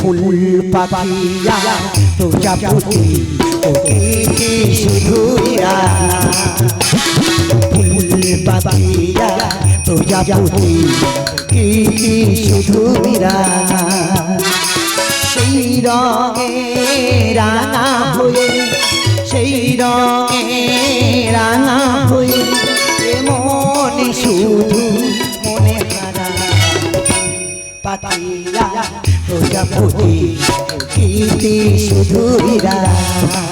ফুল পাখিয়া প্রজাপতি শুধুই রাঙা ফুল পাখিয়া প্রজাপতি শুধুই রাঙা সেই রঙে রাঙা হয়ে, সেই রঙে রাঙা হয়ে মনে শুধু মনে হারা। পাতিয়া প্রজাপতি শুধুই রাঙা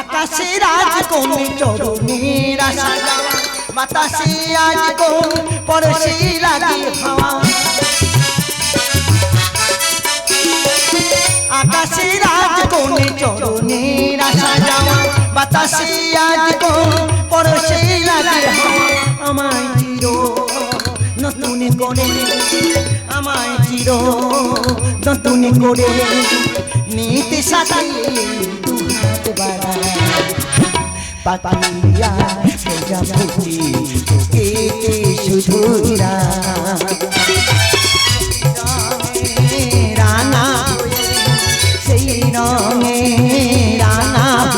আকাশে রাজ চরণের আশা বাতাসে আজ কোন পরশে লাগে হাওয়া। আকাশে রাজ বাতাসে আজ কোন পরশে লাগে আমায় চির নতুন করে, আমায় চির নতুন করে নিতে সাথে শুধুরা রানা সেই রঙে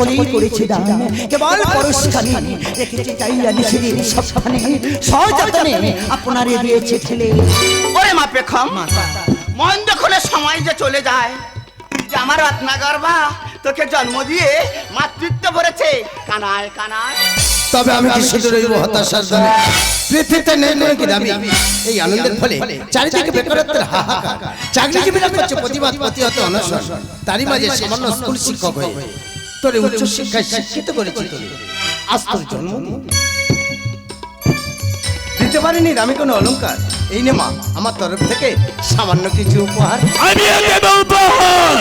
সকলেই করেছে দান। কেবল পরশখানি রেখেছে চাইয়া নিষেধের সবখানে সযত্নে আপনারে দিয়েছে ঠেলে ওরে মা পেখম মন যখন সময় যে চলে যায় যে আমার রত্নাগর্ভা তোকে জন্ম দিয়ে মাতৃত্ব ভরেছে কানায় কানায়। তবে আমি কি শুধু রইব হতাশার দলে পৃথিবীতে নেই কোনো কি দাবি এই আনন্দের ফলে চারিদিকে বেকারত্বের হাহাকার। চাকরিজীবীরা করছে প্রতিবাদ প্রতিহত অনশন। তারই মাঝে সামান্য স্কুল শিক্ষক হয়ে। তোরে উচ্চ শিক্ষায় শিক্ষিত করেছি তোরে আজ তোর জন্মদিন দিতে পারিনি দামি কোনো অলংকার। এই নে মা আমার তরফ থেকে সামান্য কিছু উপহার। আমি দেব উপহার।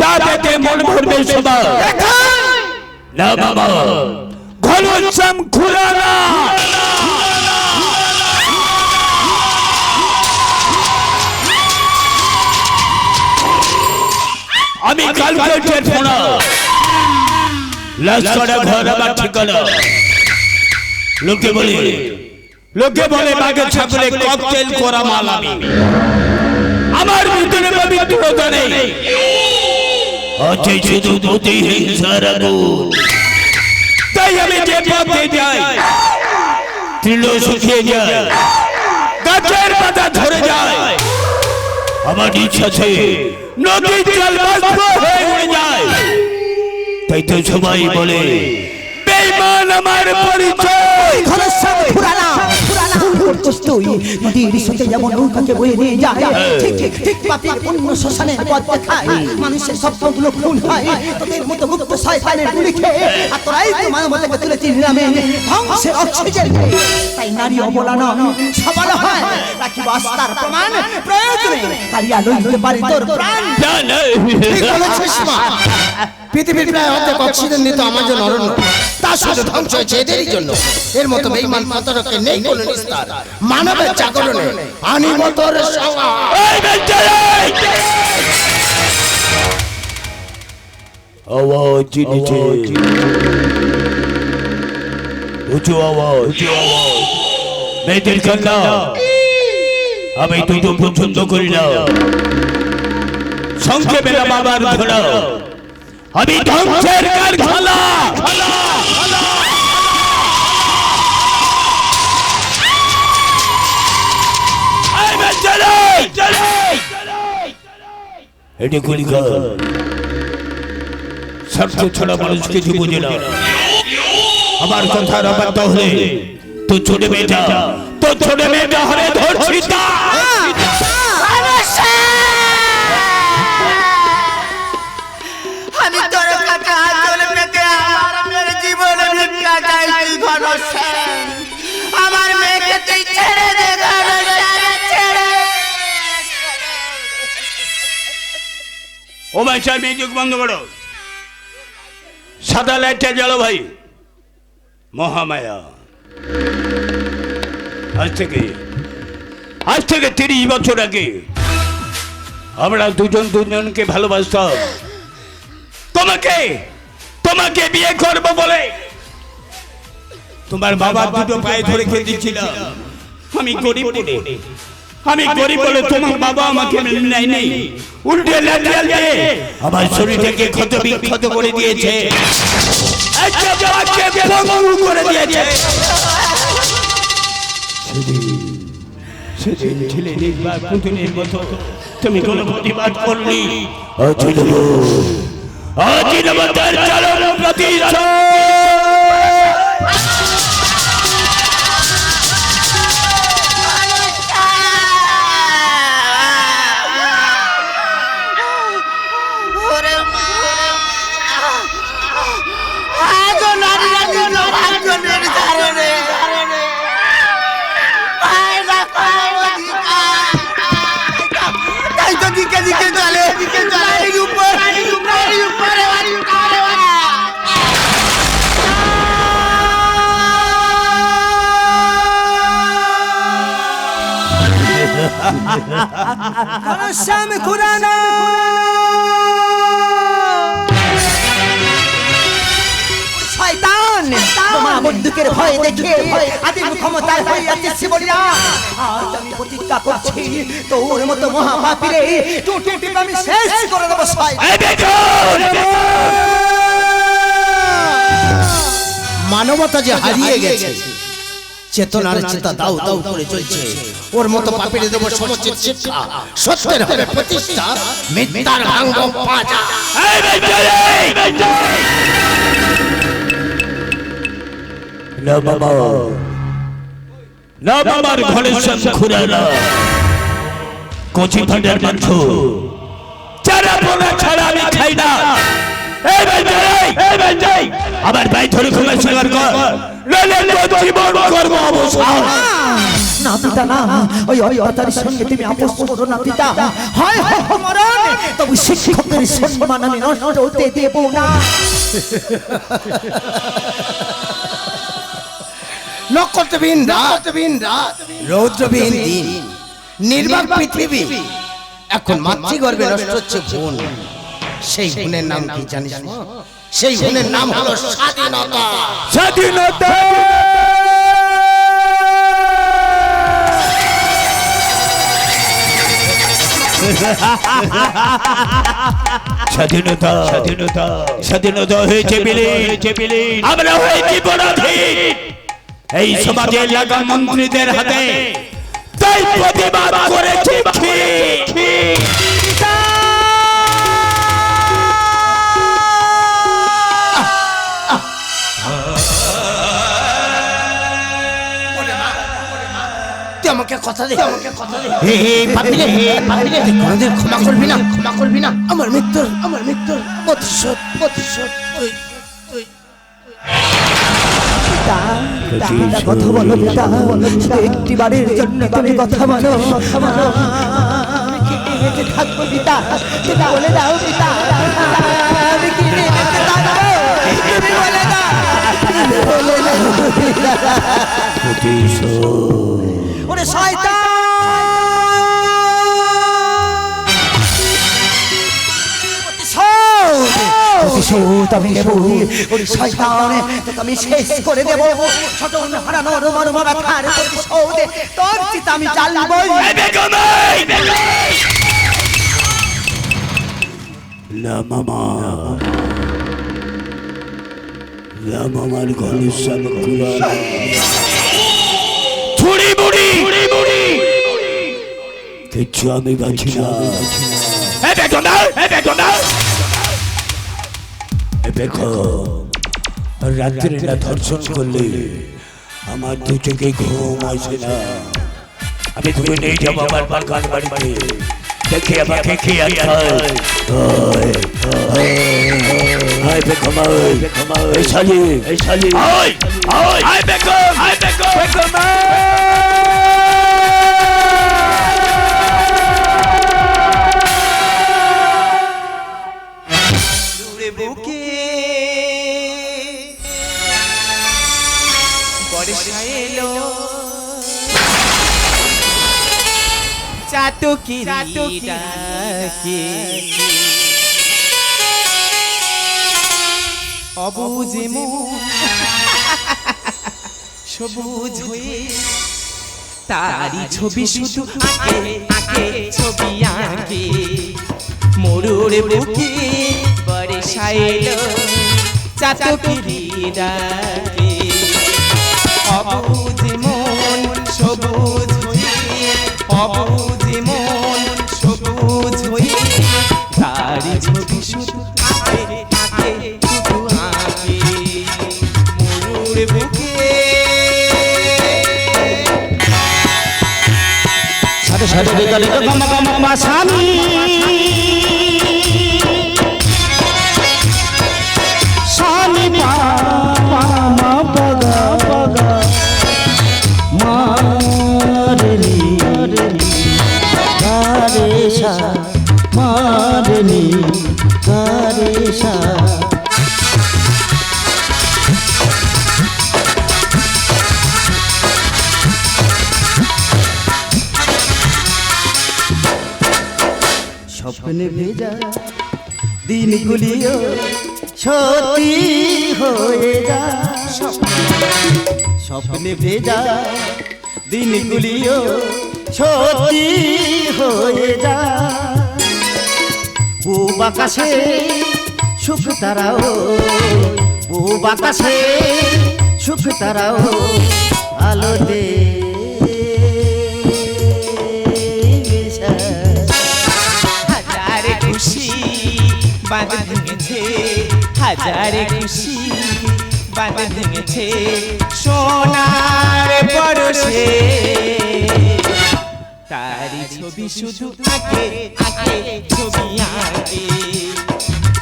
তাতে মন ভরবে সদা না বাবা। ঘনশ্যাম খুলানা আমি কালকে টেলিফোনা লাস্কড়া ঘর আমার ঠিকানা। লোকে বলে। লোকে বলে। বাঘের ছাগলে ককটেল করা মাল আমি আমার ভিতরে পবিত্রতা নেই। আছে শুধু প্রতি হিংসার আগুন। তাই আমি যে পথে যাই তৃণ শুকিয়ে যায় গাছের পাতা ধরে যায়। আমার ইচ্ছা আছে নদীর জল বাষ্প হয়ে উড়ে যায়। তাই তো সবাই বলে বেঈমান আমার পরিচয়। ঘরের সব ফুরানা করছিস তুই। নদীর সাথে যেমন নৌকাকে বয়ে নিয়ে যায় ঠিক ঠিক ঠিক পাপির অন্য শ্মশানের পথ দেখায়। মানুষের স্বপ্নগুলো খুন হয়। তোদের মতো মুক্ত শয়তানের গুলি খেয়ে আর তোরাই তো মানবতাকে তুলেছিস নিলামে ধ্বংসের অক্সিজেন তাই নারী অবলা নন সবল হয়। রাখি বাস্তার প্রমাণ প্রয়োজনে। কারিয়া লইতে পারি তোর প্রাণ। না না। ঠিক বলেছিস মা। পৃথিবীর প্রায় অর্ধেক অক্সিজেন নিত আমার জন্য অরণ্য। তা শুধু ধ্বংস হয়েছে এদেরই জন্য। এর মতো বেইমান প্রতারকের নেই। কোনো নিস্তার মানবের জাগরণে। আনিব তোর সঙ্গে এই বেঞ্চারাই! আওয়াজ নিচে উঁচু আওয়াজ। উঁচু আওয়াজ। মেয়েদের কান্না আমি দুটো পছন্দ করি না। সংক্ষেপে বাবার ধরা আমি ধ্বংসের কারখানা। এটি কলিকাল স্বার্থ ছাড়া মানুষ কিছু বোঝে না আমার কথা অবাধ্য হলে তো ছোট মেয়েটা তো ছোট মেয়েটা হলে ধরছি তা। ও ভাই চার মিউজিক বন্ধ করো। সাদা লাইটটা জ্বালো ভাই। মহামায়া। আজ থেকে আজ থেকে তিরিশ বছর আগে আমরা দুজন দুজনকে ভালোবাসতাম। তোমাকে তোমাকে বিয়ে করব বলে তোমার বাবার দুটো পায়ে ধরে খেতেছিলাম আমি গরিব আমি গরিব বলে তোমার বাবা আমাকে মেনে নেয় নেই উল্টে লাঠিয়াল দিয়ে আমার শরীরটাকে ক্ষত বিক্ষত করে দিয়েছে। করে দিয়েছে। সেদিন ছেলে দেখবার পুতুলের মতো। তুমি কোনো প্রতিবাদ তার চরম প্রতিশোধ শ্যাম খুরানা শয়তান! তোমার বন্দুকের ভয় দেখে আদিম ক্ষমতার হয়ে যাচ্ছে বলিয়া আজ আমি প্রতিজ্ঞা করছি তোর মতো মহাপাপীরে টুটি টিপে আমি শেষ করে দেবো শয়তান মানবতা যে হারিয়ে গেছে। চেতনার চেতা দাউ দাও করে চলছে। ওর মতো পাপের দেব সমচিত শিক্ষা। সত্যের হবে প্রতিষ্ঠা। মিথ্যার ভাঙ্গ পাজা না বাবা না বাবার ঘরের খুঁড়ে না কচি ফাটার মাংস। চারা পোনা ছাড়া আমি খাই না। এই! এই! আমার ভাই ধরে স্বীকার কর। জীবন করব অবসান না পিতা না ওই ওই অতার সঙ্গে তুমি আপোষ করো না পিতা। হয় হয় হয় মরণ। তবু শিক্ষকের সম্মান আমি নষ্ট হতে দেব না। নক্ষত্রবিহীন রাতবিহীন রাত। রৌদ্রবিহীন দিন। নির্বাক পৃথিবী। এখন মাতৃগর্ভে নষ্ট হচ্ছে বোন। সেই বোনের নাম কি জানিস সেই বোনের নাম হলো স্বাধীনতা। স্বাধীনতা। স্বাধীনতা। স্বাধীনতা। স্বাধীনতা হয়েছে বিলে আমরা হয়েছি পরাধীন এই সমাজে লাগা মন্ত্রীদের হাতে তাই প্রতিবাদ করেছি। তুই আমাকে কথা দে। আমাকে কথা দে। হে হে পাপিলে হে পাপিলে তুই কোনোদিন ক্ষমা করবি না। ক্ষমা করবি না। আমার মৃত্যুর আমার মৃত্যুর প্রতিশোধ প্রতিশোধ তুই তুই কথা বলো পিতা। একটি বারের জন্য তুমি কথা বলো। বেঁচে থাকব পিতা। পিতা বলে দাও পিতা। আমি কি তুমি বলে দাও। বলে দাও পিতা। ওরে শয়তান! প্রতিশোধ প্রতিশোধ আমি নেব। ওরে শয়তান তোকে আমি শেষ করে দেব। ছোট হারানোর মর্ম ব্যথার প্রতিশোধ তোর চিতা আমি জ্বালবই। না মামা। না ছুড়ি মুড়ি কিচ্ছু আমি বাঁচি না। এ দেখো না এ দেখো এ দেখো রাত্রে না ধর্ষণ করলে আমার দু চোখে ঘুম আসে না। আমি তুমি নিয়ে যাব আমার বাগান বাড়িতে। দেখে আমাকে খেয়ে খায় আয় বেগম আয় এই শালি। এই শালি। আয় আয়। আয় বেগম আয় বেগম। বেগম বুকে বর্ষা এলো। চাতকি ডাকে। মন। সবুজ হয়ে তারি ছবি শুধু আঁকে আঁকে ছবি আঁকে। মরুর বুকে বর্ষা এলো চাতকি ডাকে অবুঝ মন সবুজ হয়ে অবুঝ মন সবুজ হয়ে তারি ছবি শুধু বিকালে তো গম গম মাসামি ভেজা দিনগুলিও সত্যি হয়ে যা। স্বপ্নে ভেজা দিনগুলিও সত্যি হয়ে যা। পূব আকাশে সুখ তারাও পূব আকাশে সুখ তারাও, আলোতে বাঁধ ভেঙেছে, হাজারে খুশি বাঁধ ভেঙেছে, সোনার পরশে। তারি ছবি শুধু আঁকে আঁকে ছবি আঁকে।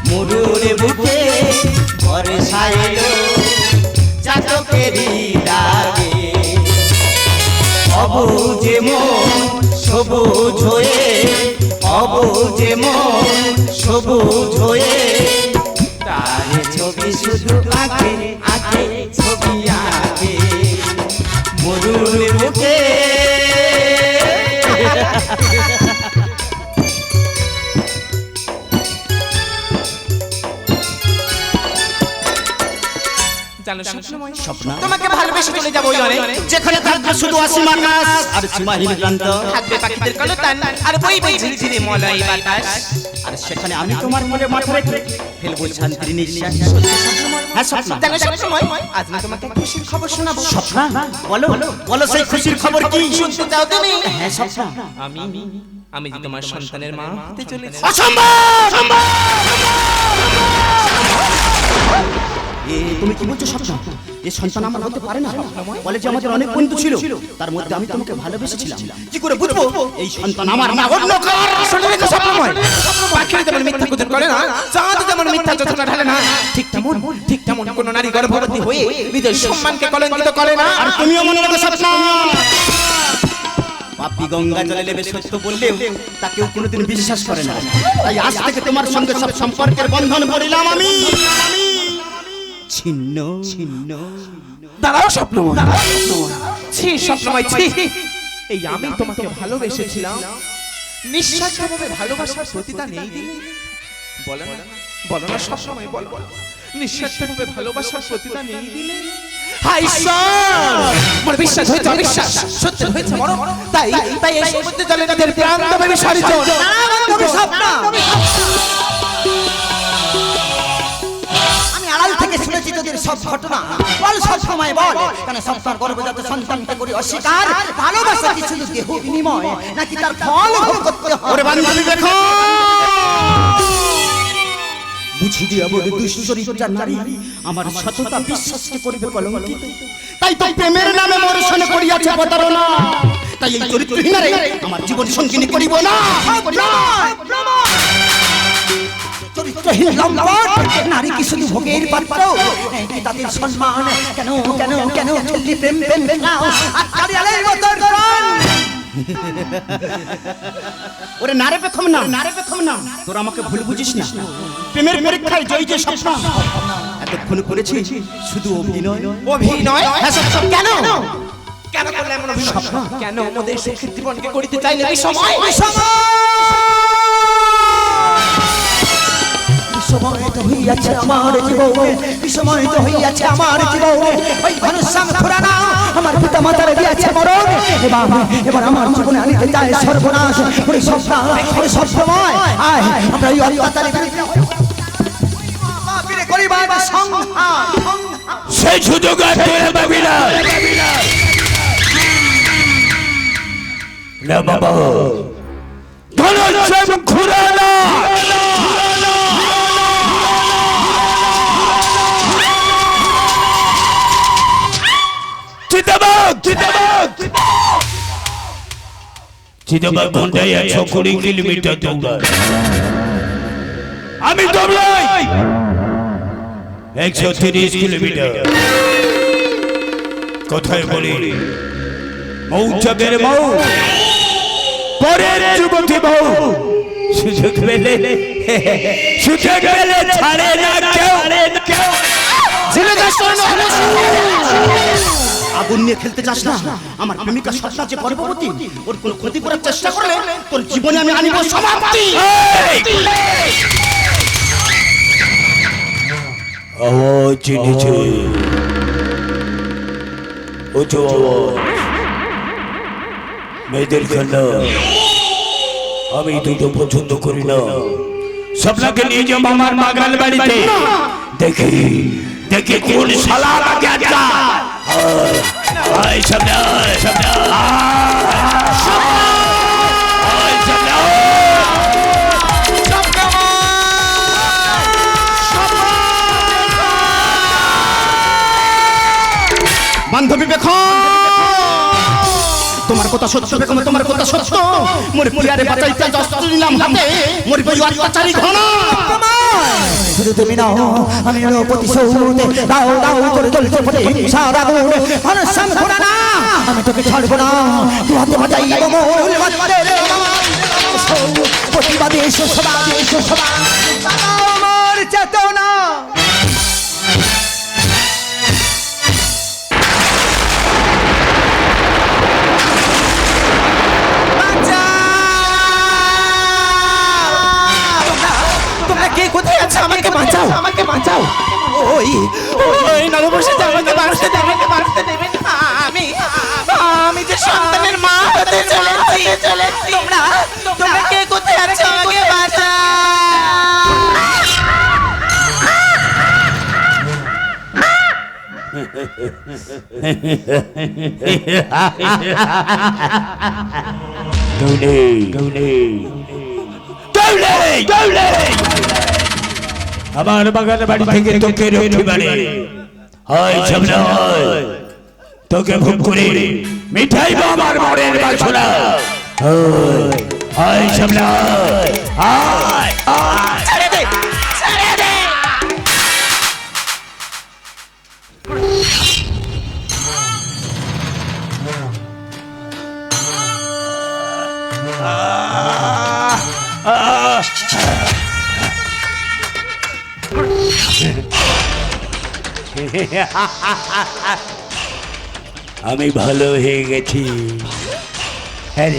মরুর বুকে বর্ষা এলো চাতকেরই লাগে অবুঝে মন, সবুজ হয়ে অবুঝে মন সবুজ হয়ে তার ছবি শুধু আঁকে আঁকে ছবি আঁকে। মরুর বুকে জানো স্বপ্নময় স্বপ্ন। তোমাকে ভালোবেসে চলে যাব যেখানে থাকবে শুধু অসীম আকাশ আর সীমাহীন ক্লান্ত। থাকবে পাখিদের কলতান। আর বই বই ঝিলঝিলে মলয় বাতাস। আর সেখানে আমি তোমার মনে মাথা রেখে ফেলব শান্তির নিঃশ্বাস। হ্যাঁ স্বপ্ন। জানো স্বপ্নময় আজ আমি তোমাকে খুশির খবর শোনাবো। স্বপ্ন বলো বলো সেই খুশির খবর কি? শুনতে চাও তুমি? হ্যাঁ স্বপ্ন। আমি আমি যে তোমার সন্তানের মা হতে চলেছি। অসম্ভব! তুমি কি বলছো স্বপ্ন? এ সন্তান আমার হতে পারে না। বলে যে আমাদের অনেক বন্ধু ছিল তার মধ্যে আমি তোমাকে ভালোবেসেছিলাম। কি করে বুঝব? এই সন্তান আমার না অন্য কার শোনো রেখো স্বপ্নময় পাখিরা যেমন মিথ্যা কুতুর করে না চাঁদ যেমন মিথ্যা যোজনা ঢালে না ঠিক তেমন ঠিক তেমন কোন নারী গর্ভবতী হয়ে নিজের সম্মানকে কলঙ্কিত করে না। আর তুমিও মনে রাখো স্বপ্ন পাপি গঙ্গা জলে নেবে সত্য বললেও তাকেও কোনোদিন বিশ্বাস করে না। তাই আজ থেকে তোমার সঙ্গে সব সম্পর্কের বন্ধন করিলাম আমি। ছিন্ন। ছিন্ন। দাঁড়াও স্বপ্নময়। ছি স্বপ্নময়। ছি। এই আমি তোমাকে ভালোবেসেছিলাম। নিঃস্বার্থভাবে ভালোবাসার প্রতিদান এই দিলে বলো না। বলো না। সবসময় বল। বল নিঃস্বার্থভাবে ভালোবাসার প্রতিদান এই দিলে হাই আমার বিশ্বাস হয়েছে অবিশ্বাস সত্য হয়েছে মরণ। তাই তাই এই সমুদ্র জলে তাদের প্রাণ দেবে বিসর্জন আমি আড়াল থেকে শুনেছি তোদের সব ঘটনা। বল সব সময় বল। কেন সপ্তাহ গর্ভজাত সন্তানকে করি অস্বীকার? ভালোবাসা কি শুধু দেহ বিনিময় নাকি তার ফল ভোগ করতে হয়? ওরে বান্ধবী দেখো! বুঝি দিয়া বলে দুশ্চরিত্রা নারী। আমার সততা বিশ্বাসকে করিবে কলঙ্কিত। তাই তাই প্রেমের নামে মোর সনে করিয়াছে প্রতারণা। তাই এই চরিত্রহীনারে আমার জীবন সঙ্গিনী করিব না। না। চরিত্রহীন লম্পট। নারী কি শুধু ভোগের পাত্র? কি তাদের সম্মান। কেন কেন কেন খেললি প্রেম প্রেম নাও আর কারিয়ালের মতো ওরে নারে পেখম না নারে পেখম না তোরা আমাকে ভুল বুঝিস না। প্রেমের পরীক্ষায় জয় যে স্বপ্ন। এতক্ষণ করেছি শুধু অভিনয়। অভিনয়? হ্যাঁ সব কেন? কেন? করলে এমন অভিনয়? কেন আমাদের সুখের জীবনকে করিতে চাইলে? এই সময়! বিসময়িত হইয়াছে আমার জীবনে বিসময়িত হইয়াছে আমার জীবনে। ওই ঘনশ্যাম খুরানা আমার পিতা মাতার দিয়েছে মরণ। এবার এবার আমার জীবনে আনিতে চায় সর্বনাশ ওরে সস্তা ওরে সবসময়। আয় আমরা এই বাপিরে সে সুযোগ আর তোরা পাবি না। না বাবা। ধনশ্যাম খুরানা। চিতাবাগ চিতাবাগ চিতাবাগ ঘন্টায় একশো কুড়ি কিলোমিটার দৌড়ায়। আমি দৌড়াই। একশো তিরিশ কিলোমিটার। কোথায় বলি মৌচাকের মৌ। পরের যুবতী বউ সুযোগ পেলে। সুযোগ পেলে ছাড়ে না কেউ। কেউ। আগুন নিয়ে খেলতে চাস না? আমার প্রেমিকা সত্তা যে গর্ভবতী ওর কোনো ক্ষতি করার চেষ্টা করলে তোর জীবনে আমি আনিব সমাপ্তি! আওয়াজ চিনেছে। উঁচু আওয়াজ মেয়েদের খেলা আমি দুটো পছন্দ করি না। স্বপ্নকে নিয়ে যাব আমার বাগান বাড়িতে। দেখি। দেখি কোন শালা আমাকে আটকা আয় সামনে আয় সামনে আয় সামনে বান্ধবী বেখন। তোমার কথা সত্য, বেগম, তোমার কথা সত্য। মোর প্রিয়ারে বাঁচাইতে অস্ত্র নিলাম হাতে। মোর বই অত্যাচারী ঘন। শুধু তুমি নাও আমি হলো সৌরতে, দাও দাও করে চলতে পড়ে হিংসা আগুন মানুষ না, আমি তোকে ছাড়বো না। তুই হাতে রে প্রতিবাদী এসো সবা আমার চেতনা। আমাকে বাঁচাও। আমাকে বাঁচাও। ওই ওই নববর্ষে আমাকে বাঁচতে দেবে আমাকে বাঁচতে দেবে আমি আমি যে সন্তানের মা হতে চলেছি। তোমরা তোমরা কে কোথায় আছো? আমাকে বাঁচাও কেউ নেই কেউ নেই কেউ নেই কেউ নেই আমার বাগানের বাড়ি থেকে তোকে রক্ষী বাড়ি। হয় সামনে হয় তোকে ভোগ করে। মিঠাই বা আমার মনের বাছনা হয়। সামনে হয় ছেড়ে দে ছেড়ে দে। আমি ভালো হয়ে গেছি। হ্যাঁ।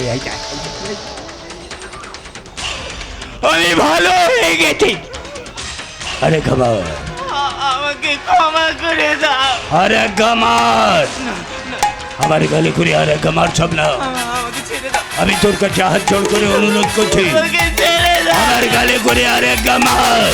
আমি ভালো হয়ে গেছি। আরে খাবার আমাকে ক্ষমা করে দাও। আরে গামার আমার গালে করে আরে গামার সব না। আমাকে ছেড়ে দাও। আমি তোর কাছে হাত জোড় করে অনুরোধ করছি। আমার গালে করে আরে গামার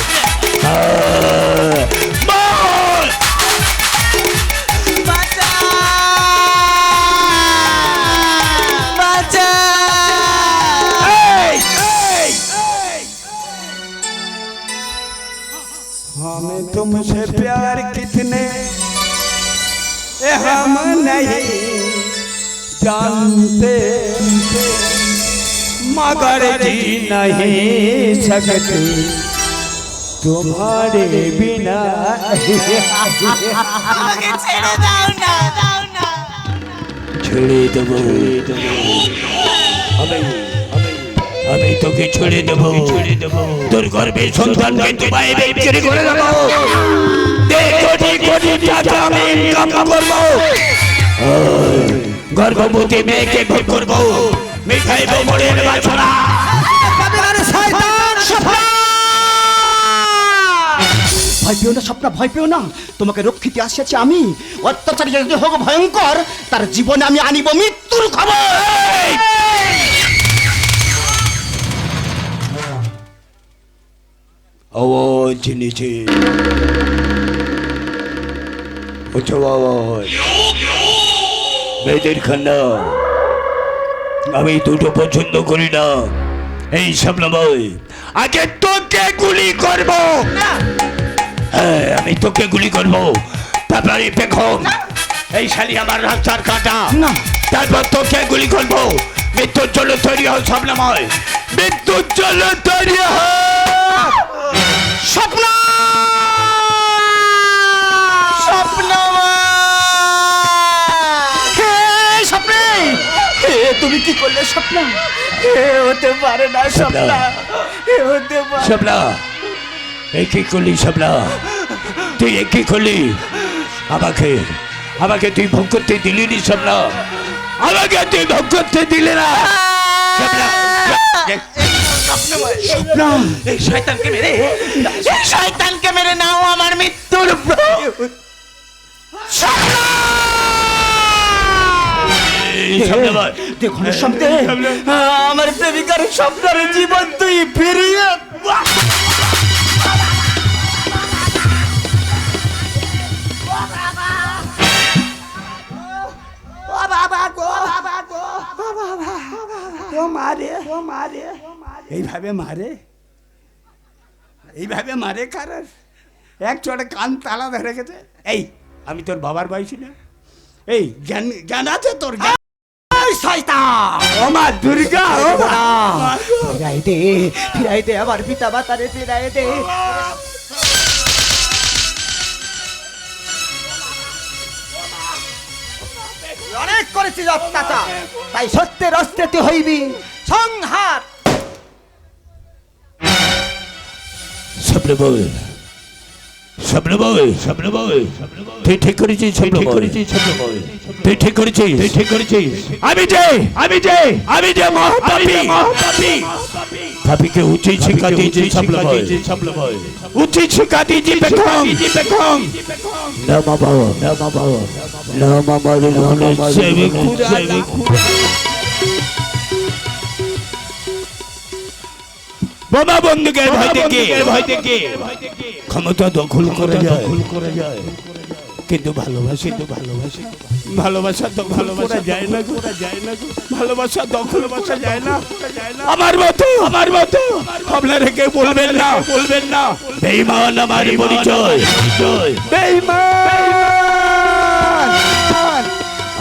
हमें तुमसे प्यार कितने ए हम नहीं जानते मगर जी नहीं सकते तुम्हारे बिना আমাকে ছেড়ে দাও না দাও না ছেড়ে দেবো আমি তোকে ছেড়ে দেবো। ছেড়ে দেবো তোর গর্বে সন্তানকে তোমায় বিক্রি করে দেবো। দে কোটি কোটি টাকা আমি ইনকাম করব। গর্ভবতী মেয়েকে ভোগ করব। মিঠাই বোমরের বাছনা ভয় পেও না স্বপ্ন ভয় পেও না। তোমাকে রক্ষিতে আসিয়াছি আমি। অত্যাচারী যদি হোক ভয়ঙ্কর তার জীবনে আমি আনিব মৃত্যুর খবর। আওয়াজ নিচে উচ্চ আওয়াজ মেয়েদের খান্না। আমি দুটো পছন্দ করি না। এই সামলাময় আগে তোকে গুলি করব। হ্যাঁ আমি তোকে গুলি করব। তারপরে পেখম। এই শালি আমার রাস্তার কাটা। তারপর তোকে গুলি করব। মৃত্যুর জন্য তৈরি হও সামলাময় মৃত্যুর জন্য তৈরি হও। স্বপ্ন! স্বপ্ন হে স্বপ্নে? হে তুমি কি করলে স্বপ্ন? হে হতে পারে না স্বপ্ন। হে হতে পারে শাবলা এই কি করলি শাবলা তুই এ কি করলি। আমাকে আমাকে তুই ভোগ করতে দিলি নি শাবলা আমাকে তুই ভোগ করতে দিলি না। এই শয়তানকে মেরে। এই শয়তানকে মেরে নাও আমার মৃত্যুর ভাই, দেখুন শব্দে আমার প্রেমিকার স্বপ্নের জীবন তুই ফিরিয়ে ও মারে? ও মারে? এইভাবে মারে? এইভাবে মারে কারণ এক চড়ে কান তালা ধরে গেছে। এই আমি তোর বাবার বয়সী না। এই জ্ঞান জ্ঞান আছে তোর? ফিরাই দে আমার পিতা মাতারে ফিরাই দে। করেছিস অত্যাচার। তাই সত্যের অস্ত্রে তুই হইবি। সংহার। শাবলা ভাই শাবলা ভাই শাবলা ভাই তুই ঠিক করেছিস শাবলা করেছিস শাবলা ভাই তুই ঠিক করেছিস। তুই ঠিক করেছিস। আমি যে আমি যে আমি যে মহাপাপী। মহাপাপী। পাপীকে উচিত শিক্ষা দিয়েছি শাবলা ভাই উচিত শিক্ষা দিয়েছি বেকম বেকম না বাবা না বাবা না বাবা বোমা ভয় থেকে। ভয় থেকে। ক্ষমতা দখল করা যায়। করা যায়। কিন্তু ভালোবাসি তো ভালোবাসি। ভালোবাসা তো ভালোবাসা যায় না করা যায় না ভালোবাসা দখল করা যায় না। আমার মতো আমার মতো। আপনারা রেখে বলবেন না? বলবেন না? বেঈমান আমার পরিচয়। বেঈমান।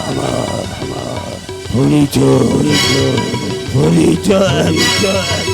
আমার আমার পরিচয়। পরিচয়। পরিচয়।